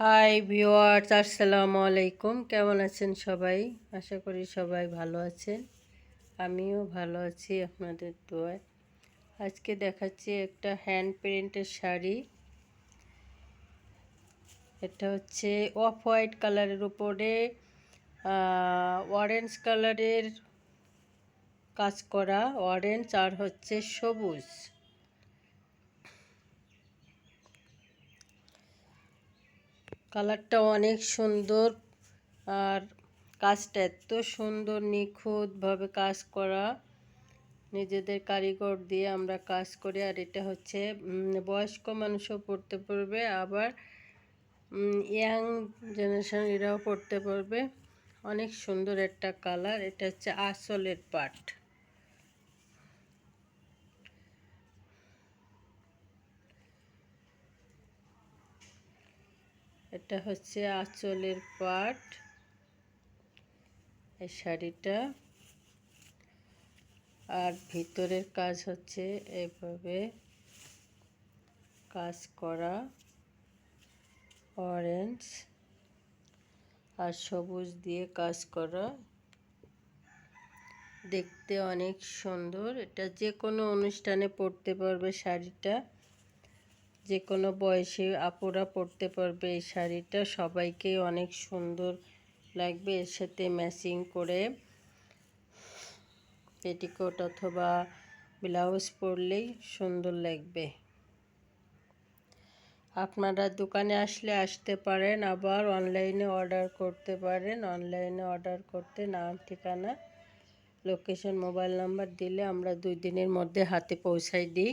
High viewers আসসালামু আলাইকুম। কেমন আছেন সবাই? আশা করি সবাই ভালো আছেন। আমিও ভালো আছি আপনাদের দোয়ায়। আজকে দেখাচ্ছি একটা হ্যান্ড প্রিন্টের শাড়ি। এটা হচ্ছে অফ হোয়াইট কালারের উপরে অরেঞ্জ কালারের কাজ করা অরেঞ্জ আর হচ্ছে সবুজ। কালারটা অনেক সুন্দর আর কাজটা এত সুন্দর, নিখুঁতভাবে কাজ করা। নিজেদের কারিগর দিয়ে আমরা কাজ করি আর এটা হচ্ছে বয়স্ক মানুষও পড়তে পারবে, আবার ইয়াং জেনারেশন এরাও পড়তে পারবে। অনেক সুন্দর একটা কালার, এটা হচ্ছে আসলের পাট। এটা হচ্ছে আঁচলের পাট। এই শাড়িটা। আর ভিতরের কাজ হচ্ছে এভাবে কাজ করা। অরেঞ্জ আর সবুজ দিয়ে কাজ করা। দেখতে অনেক সুন্দর। এটা যে কোনো অনুষ্ঠানে পরতে পারবে শাড়িটা। যে কোনো বয়সে আপুরা পরতে পারবে। এই শাড়িটা সবাইকেই অনেক সুন্দর লাগবে। এর সাথে ম্যাচিং করে পেটিকোট অথবা ব্লাউজ পরলেই সুন্দর লাগবে। আপনারা দোকানে আসলে আসতে পারেন, আবার অনলাইনে অর্ডার করতে পারেন। অনলাইনে অর্ডার করতে নাম, ঠিকানা, লোকেশন, মোবাইল নাম্বার দিলে আমরা দুই দিনের মধ্যে হাতে পৌঁছাই দিই।